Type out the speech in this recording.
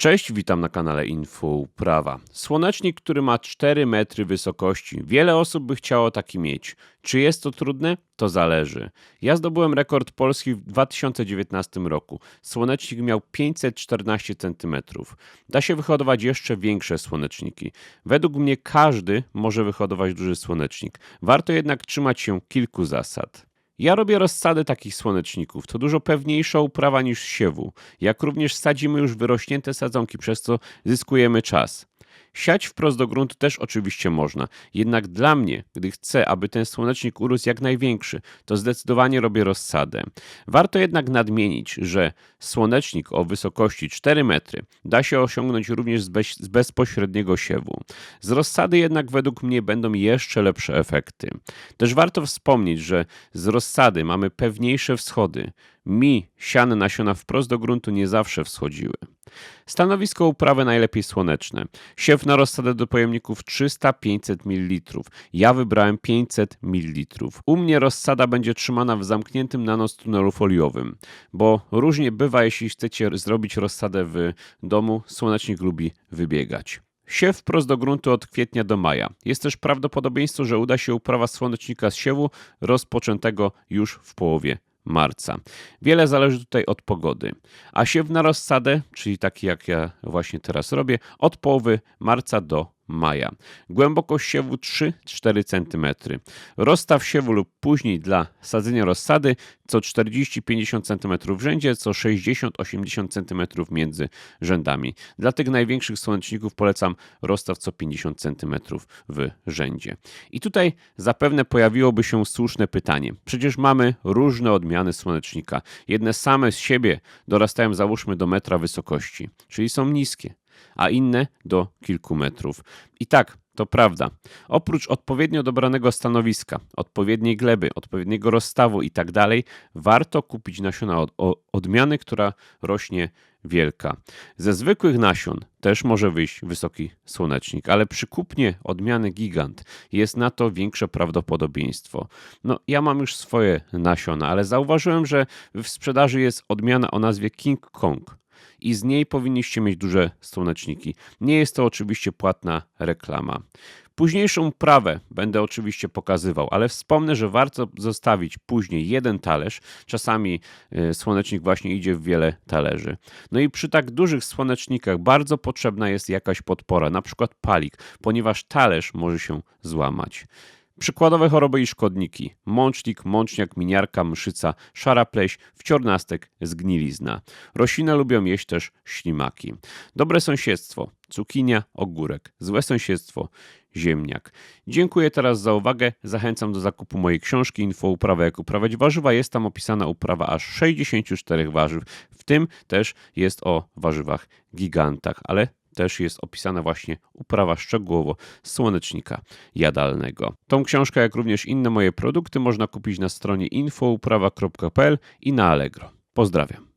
Cześć, witam na kanale Info Uprawa. Słonecznik, który ma 4 metry wysokości. Wiele osób by chciało taki mieć. Czy jest to trudne? To zależy. Ja zdobyłem rekord Polski w 2019 roku. Słonecznik miał 514 cm. Da się wyhodować jeszcze większe słoneczniki. Według mnie każdy może wyhodować duży słonecznik. Warto jednak trzymać się kilku zasad. Ja robię rozsady takich słoneczników. To dużo pewniejsza uprawa niż siewu. Jak również sadzimy już wyrośnięte sadzonki, przez co zyskujemy czas. Siać wprost do gruntu też oczywiście można, jednak dla mnie, gdy chcę, aby ten słonecznik urósł jak największy, to zdecydowanie robię rozsadę. Warto jednak nadmienić, że słonecznik o wysokości 4 metry da się osiągnąć również z, bez, z bezpośredniego siewu. Z rozsady jednak według mnie będą jeszcze lepsze efekty. Też warto wspomnieć, że z rozsady mamy pewniejsze wschody. Mi siane nasiona wprost do gruntu nie zawsze wschodziły. Stanowisko uprawy najlepiej słoneczne. Siew na rozsadę do pojemników 300-500 ml. Ja wybrałem 500 ml. U mnie rozsada będzie trzymana w zamkniętym na noc tunelu foliowym, bo różnie bywa, jeśli chcecie zrobić rozsadę w domu, słonecznik lubi wybiegać. Siew wprost do gruntu od kwietnia do maja. Jest też prawdopodobieństwo, że uda się uprawa słonecznika z siewu rozpoczętego już w połowie marca. Wiele zależy tutaj od pogody. A siew na rozsadę, czyli taki jak ja właśnie teraz robię, od połowy marca do maja. Głębokość siewu 3-4 cm. Rozstaw siewu lub później dla sadzenia rozsady co 40-50 cm w rzędzie, co 60-80 cm między rzędami. Dla tych największych słoneczników polecam rozstaw co 50 cm w rzędzie. I tutaj zapewne pojawiłoby się słuszne pytanie. Przecież mamy różne odmiany słonecznika. Jedne same z siebie dorastają załóżmy do metra wysokości, czyli są niskie a inne do kilku metrów. I tak, to prawda. Oprócz odpowiednio dobranego stanowiska, odpowiedniej gleby, odpowiedniego rozstawu i tak dalej, warto kupić nasiona od, odmiany, która rośnie wielka. Ze zwykłych nasion też może wyjść wysoki słonecznik, ale przy kupnie odmiany gigant jest na to większe prawdopodobieństwo. No, ja mam już swoje nasiona, ale zauważyłem, że w sprzedaży jest odmiana o nazwie King Kong i z niej powinniście mieć duże słoneczniki. Nie jest to oczywiście płatna reklama. Późniejszą prawę będę oczywiście pokazywał, ale wspomnę, że warto zostawić później jeden talerz. Czasami y, słonecznik właśnie idzie w wiele talerzy. No i przy tak dużych słonecznikach bardzo potrzebna jest jakaś podpora, na przykład palik, ponieważ talerz może się złamać. Przykładowe choroby i szkodniki. Mącznik, mączniak, miniarka, mszyca, szara pleś, wciornastek, zgnilizna. Rośliny lubią jeść też ślimaki. Dobre sąsiedztwo. Cukinia, ogórek. Złe sąsiedztwo. Ziemniak. Dziękuję teraz za uwagę. Zachęcam do zakupu mojej książki Info uprawa jak uprawiać warzywa. Jest tam opisana uprawa aż 64 warzyw. W tym też jest o warzywach gigantach, ale też jest opisana właśnie uprawa szczegółowo słonecznika jadalnego. Tą książkę, jak również inne moje produkty można kupić na stronie infouprawa.pl i na Allegro. Pozdrawiam.